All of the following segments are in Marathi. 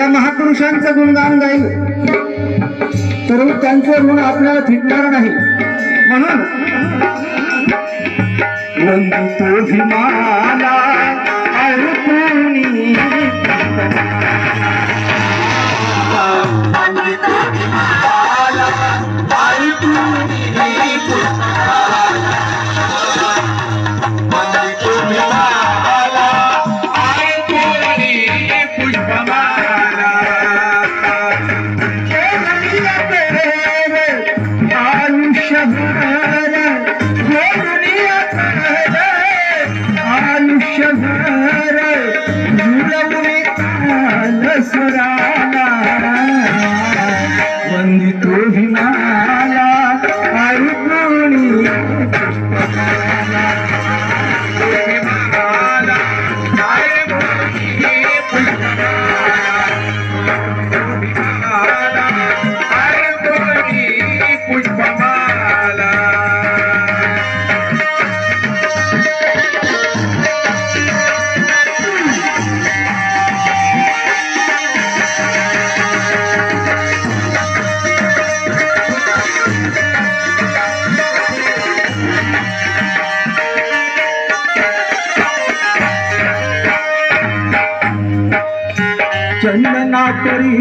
या महापुरुषांचं गुणगान गाईल. तर त्यांचं ऋण आपल्याला फिटणार नाही. म्हणून वंदितो Canada.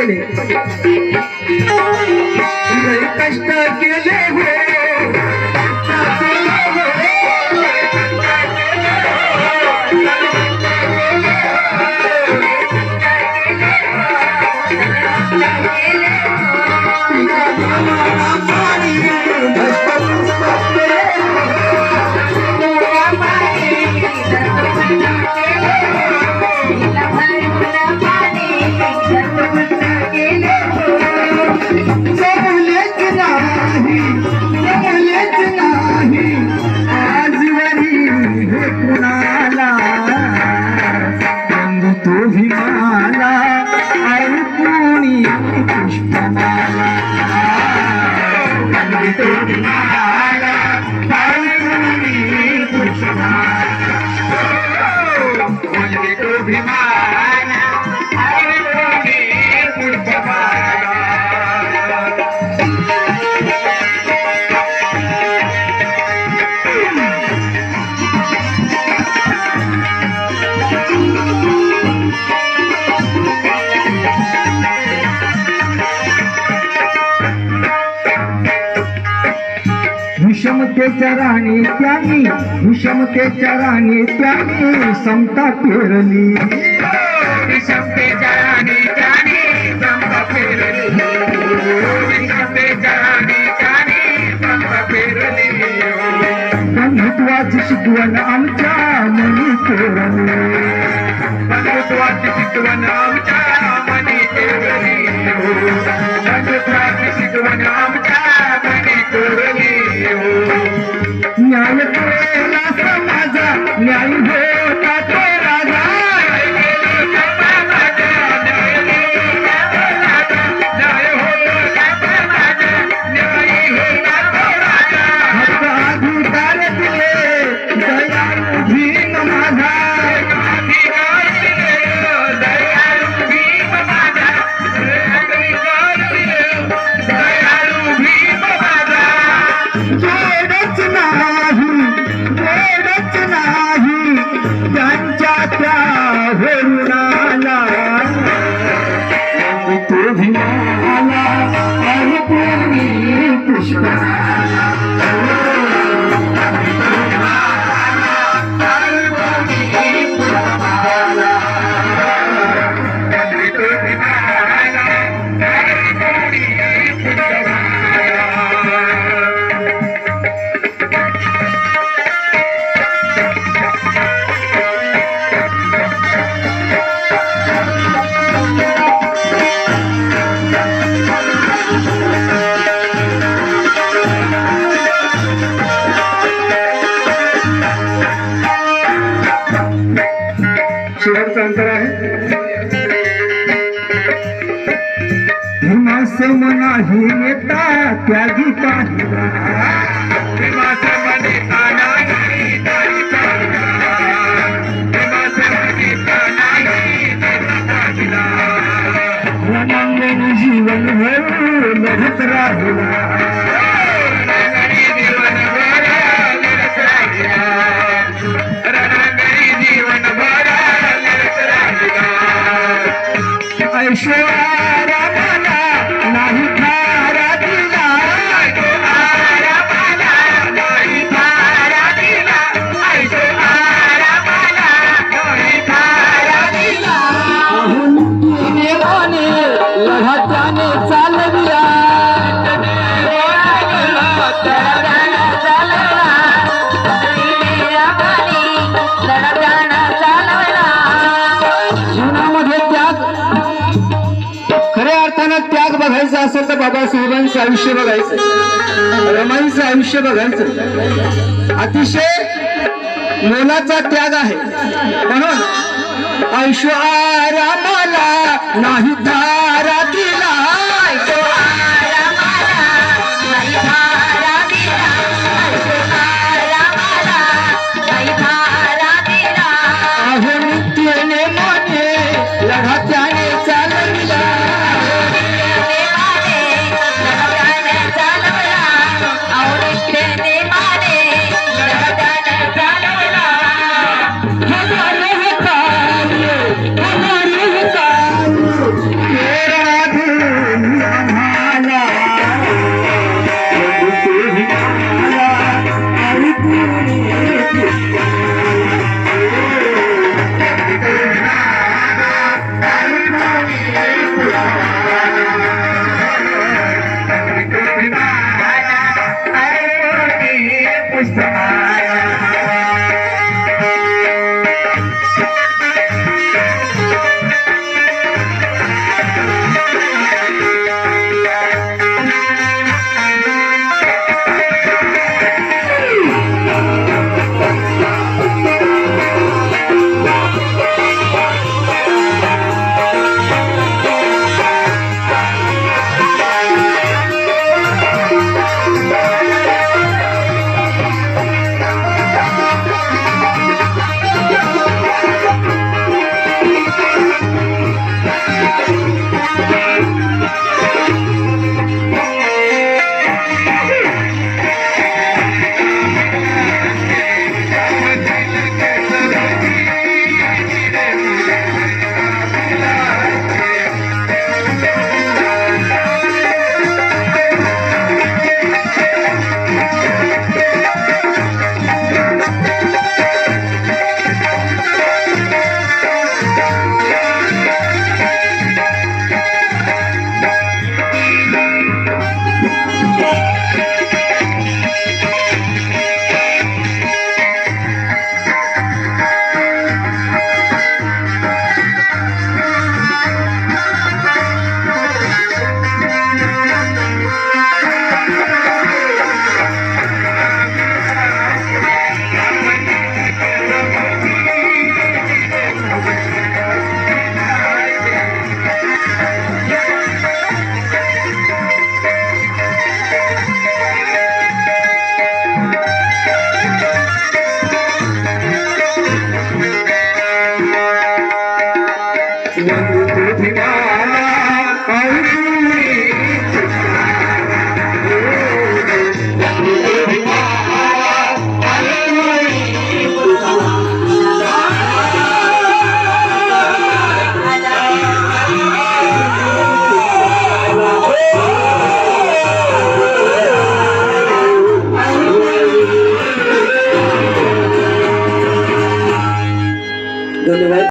केले के केले Be mine. के चराने त्यागी विषम के चराने त्यागी समता फेरली विषम के चराने त्यागी समता फेरली विषम के चराने त्यागी समता फेरली बंधुत्वाची शिकवण आमच्या मनी कोरली बंधुत्वाची शिकवण आमच्या نعیم Yeshua. बघायचा असेल तर बाबासाहेबांचं आयुष्य बघायचं. रमाईचं आयुष्य बघायचं. अतिशय मोलाचा त्याग आहे. म्हणून ऐश्वर्या मला नाही धारा दिला.